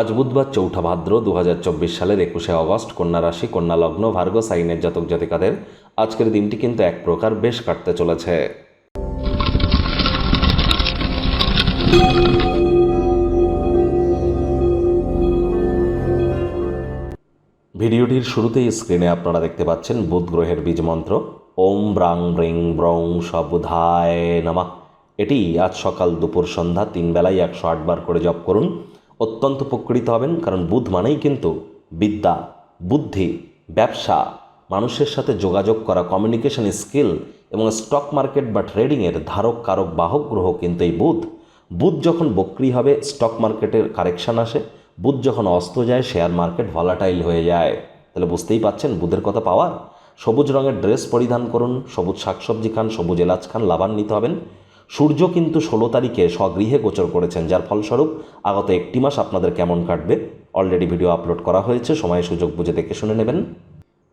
আজ বুধবার চৌঠা ভাদ্র দু হাজার চব্বিশ সালের একুশে অগস্ট, কন্যা রাশি, কন্যা লগ্ন, ভার্গ, সাইনের জাতক জাতিকাদের আজকের দিনটি কিন্তু এক প্রকার বেশ কাটতে চলেছে। ভিডিওটির শুরুতেই স্ক্রিনে আপনারা দেখতে পাচ্ছেন বুধ গ্রহের বীজ মন্ত্র। ওম ব্রাং ব্রিং ব্রং সবুধায় নামা। এটি আজ সকাল দুপুর সন্ধ্যা তিন বেলায় একশো আটবার করে জপ করুন। অত্যন্ত উপকৃত হবেন, কারণ বুধ মানেই কিন্তু বিদ্যা, বুদ্ধি, ব্যবসা, মানুষের সাথে যোগাযোগ করা কমিউনিকেশন স্কিল এবং স্টক মার্কেট বা ট্রেডিংয়ের ধারক, কারক, বাহক গ্রহ কিন্তু এই বুধ। বুধ যখন বক্রি হবে স্টক মার্কেটের কারেকশন আসে। বুধ যখন অস্ত যায় শেয়ার মার্কেট ভলাটাইল হয়ে যায়। তাহলে বুঝতেই পাচ্ছেন বুধের কথা পাওয়ার? সবুজ রঙের ড্রেস পরিধান করুন, সবুজ শাকসবজি খান, সবুজ এলাচ খান, লাভান্বিত হবেন। সূর্য কিন্তু ষোলো তারিখে স্বগৃহে গোচর করেছেন, যার ফলস্বরূপ আগত একটি মাস আপনাদের কেমন কাটবে? অলরেডি ভিডিও আপলোড করা হয়েছে, সময় সুযোগ বুঝে দেখে শুনে নেবেন।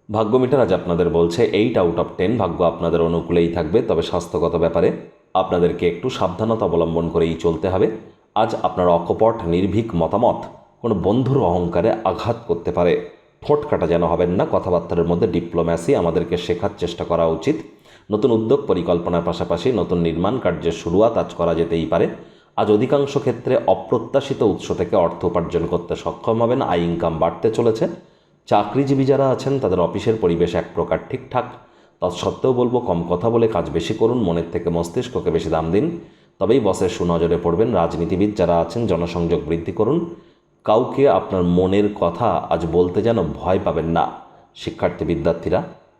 ভাগ্য মিটার আজ আপনাদের বলছে এইট আউট অফ টেন ভাগ্য আপনাদের অনুকূলেই থাকবে, তবে স্বাস্থ্যগত ব্যাপারে আপনাদেরকে একটু সাবধানতা অবলম্বন করেই চলতে হবে। আজ আপনার অকপট, নির্ভীক মতামত কোনো বন্ধুর অহংকারে আঘাত করতে পারে। ঠোঁট কাটা যেন হবেন না, কথাবার্তার মধ্যে ডিপ্লোম্যাসি আমাদেরকে শেখার চেষ্টা করা উচিত। নতুন উদ্যোগ পরিকল্পনার পাশাপাশি নতুন নির্মাণ কার্যের শুরুয়াত আজ করা যেতেই পারে। আজ অধিকাংশ ক্ষেত্রে অপ্রত্যাশিত উৎস থেকে অর্থ উপার্জন করতে সক্ষম হবেন, আয় ইনকাম বাড়তে চলেছে। চাকরিজীবী যারা আছেন, তাদের অফিসের পরিবেশ এক প্রকার ঠিকঠাক। তৎসত্ত্বেও বলব, কম কথা বলে কাজ বেশি করুন, মনের থেকে মস্তিষ্ককে বেশি দাম দিন। তবেই বসের সুনজরে পড়বেন রাজনীতিবিদ যারা আছেন, জনসংযোগ বৃদ্ধি করুন। কাউকে আপনার মনের কথা আজ বলতে যেন ভয় পাবেন না। শিক্ষার্থী বিদ্যার্থীরা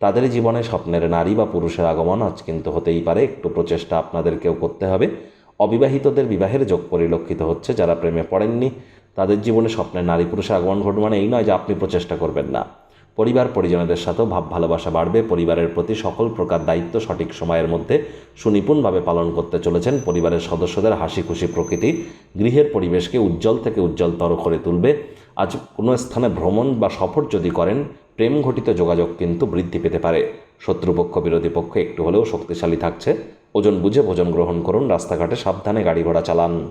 তাদের জীবনে স্বপ্নের নারী বা পুরুষের আগমন আজ কিন্তু হতেই পারে। একটু প্রচেষ্টা আপনাদেরকেও করতে হবে। অবিবাহিতদের বিবাহের যোগ পরিলক্ষিত হচ্ছে যারা প্রেমে পড়েননি। তাদের জীবনে স্বপ্নের নারী পুরুষের আগমন ঘটবে মানে এই নয় যে আপনি প্রচেষ্টা করবেন না। পরিবার পরিজনদের সাথেও ভাব ভালোবাসা বাড়বে। পরিবারের প্রতি সকল প্রকার দায়িত্ব সঠিক সময়ের মধ্যে সুনিপুণভাবে পালন করতে চলেছেন পরিবারের সদস্যদের হাসি খুশি প্রকৃতি। গৃহের পরিবেশকে উজ্জ্বল থেকে উজ্জ্বলতর করে তুলবে। আজ কোনো স্থানে ভ্রমণ বা সফর যদি করেন প্রেম ঘটিত যোগাযোগ কিন্তু বৃদ্ধি পেতে পারে। শত্রুপক্ষ, বিরোধী পক্ষ একটু হলেও শক্তিশালী থাকছে। ওজন বুঝে ভোজন গ্রহণ করুন, রাস্তাঘাটে সাবধানে গাড়ি ঘোড়া চালান।